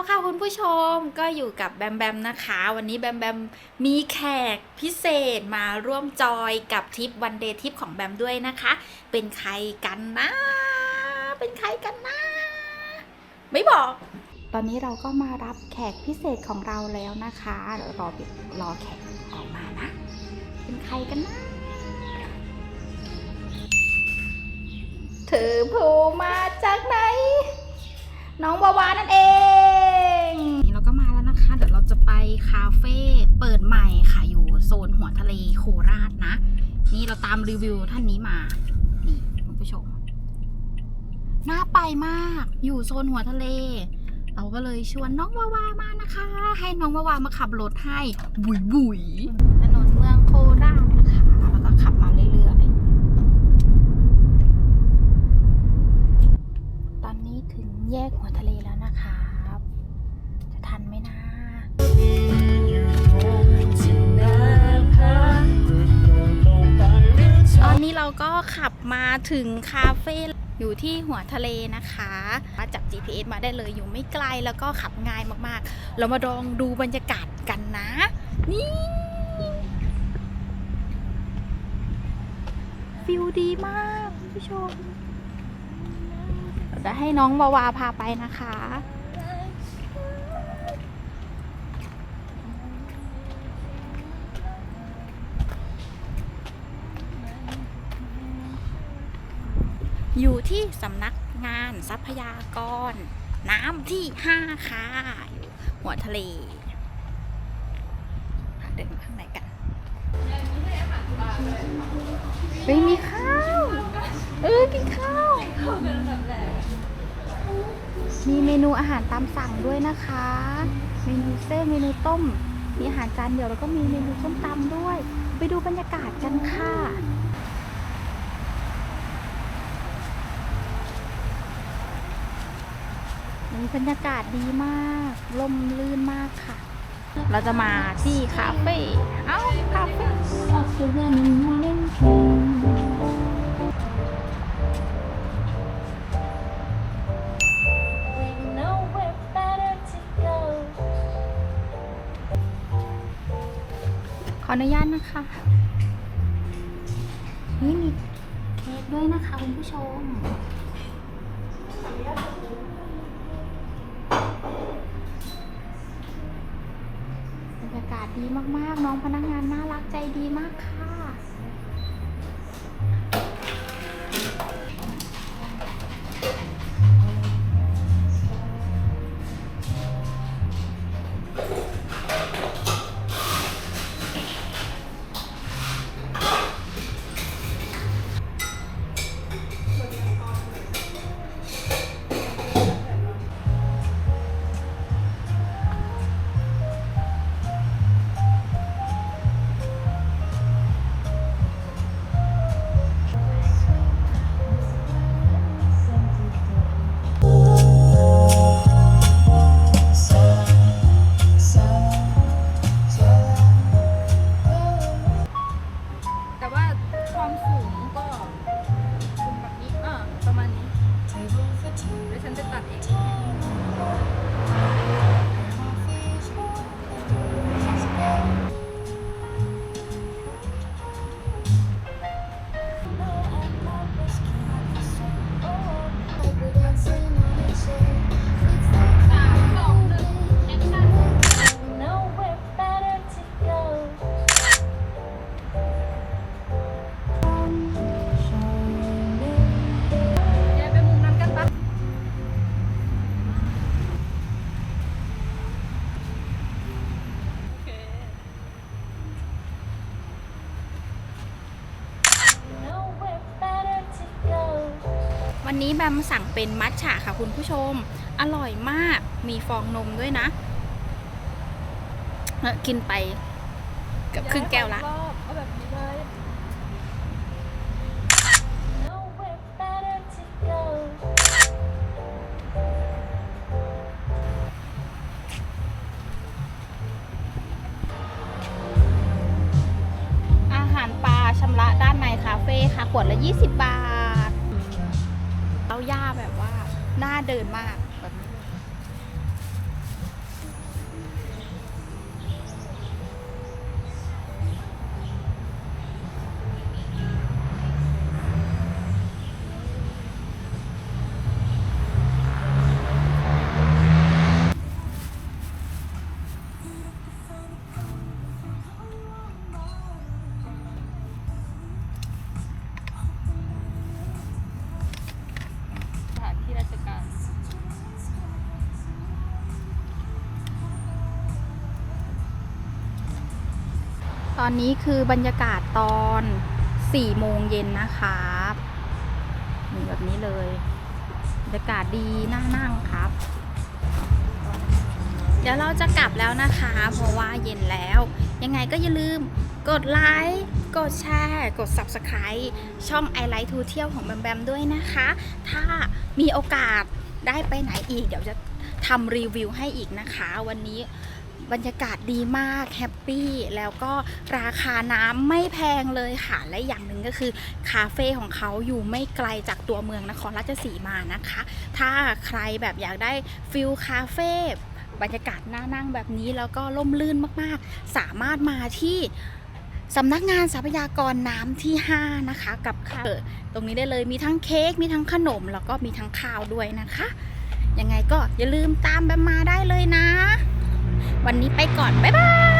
แล้วค่ะคุณผู้ชมก็อยู่กับแบมแบมนะคะ วันนี้แบมแบมมีแขกพิเศษมาร่วมจอยกับทริปวันเดย์ทริปของแบมด้วยนะคะ เป็นใครกันนะ เป็นใครกันนะ ไม่บอก ตอนนี้เราก็มารับแขกพิเศษของเราแล้วนะคะเดี๋ยวรอรอแขกออกมานะ เป็นใครกันนะ เธอโผล่มาจากไหนน้องวาวานั่นเอง เดี๋ยวเราจะไปคาเฟ่เปิดใหม่ค่ะอยู่โซนหัวทะเลโคราชนะ นี่เราตามรีวิวท่านนี้มา นี่คุณผู้ชม น่าไปมาก อยู่โซนหัวทะเล เราก็เลยชวนน้องวาวามานะคะ ให้น้องวาวามาขับรถให้ บุยบุยถนนเมืองโคราช เราก็ขับมาถึงคาเฟ่อยู่ที่หัวทะเลนะคะมาจับ GPS มาได้เลยอยู่ไม่ไกลแล้วก็ขับง่ายมากๆ เรามาลองดูบรรยากาศกันนะ นี่ฟิลดีมากคุณผู้ชมเดี๋ยวให้น้องวาวาพาไปนะคะ อยู่ที่สำนักงานทรัพยากร น้ำที่5ค่ะอยู่หัวทะเลเดินข้างในกันเฮ้ยมีข้าว เออกินข้าว มีเมนูอาหารตามสั่งด้วยนะคะ เมนูเส้นเมนูต้ม มีอาหารจานเดียวแล้วก็มีเมนูส้มตำด้วย ไปดูบรรยากาศกันค่ะ บรรยากาศดีมากลมลื่นมากค่ะ เราจะมาที่คาเฟ่เอ้าคาเฟ่ขออนุญาตนะคะนี่มีเค้กด้วยนะคะคุณผู้ชม ดีมากๆ น้องพนักงานน่ารักใจดีมากค่ะ วันนี้แบมสั่งเป็นมัทฉะค่ะคุณผู้ชม อร่อยมากมีฟองนมด้วยนะเออกินไปเกับครึ่งแก้วละอาหารปลาชำระด้านในคาเฟ่ค่ะขวดละ 20 บาท ย่าแบบว่าน่าเดินมาก ตอนนี้คือบรรยากาศตอน4โมงเย็นนะครับนี่แบบนี้เลย บรรยากาศดีน่านั่งครับ เดี๋ยวเราจะกลับแล้วนะคะ เพราะว่าเย็นแล้ว ยังไงก็อย่าลืมกดไลค์กดแชร์กด Subscribe ช่อง i l i k e to เที่ยวของแบมแบมด้วยนะคะ ถ้ามีโอกาสได้ไปไหนอีก เดี๋ยวจะทำรีวิวให้อีกนะคะ วันนี้ บรรยากาศดีมากแฮปปี้แล้วก็ราคาน้ำไม่แพงเลยค่ะ และอย่างหนึ่งก็คือคาเฟ่ของเขาอยู่ไม่ไกลจากตัวเมืองนครราชสีมานะคะ ถ้าใครแบบอยากได้ฟิลคาเฟ่บรรยากาศน่านั่งแบบนี้แล้วก็ล่มลื่นมากๆ สามารถมาที่สำนักงานทรัพยากรน้ำที่ 5 นะคะ กับข้าวตรงนี้ได้เลยมีทั้งเค้กมีทั้งขนม แล้วก็มีทั้งข้าวด้วยนะคะ ยังไงก็อย่าลืมตามแบมมาได้เลยนะ วันนี้ไปก่อน บ๊ายบาย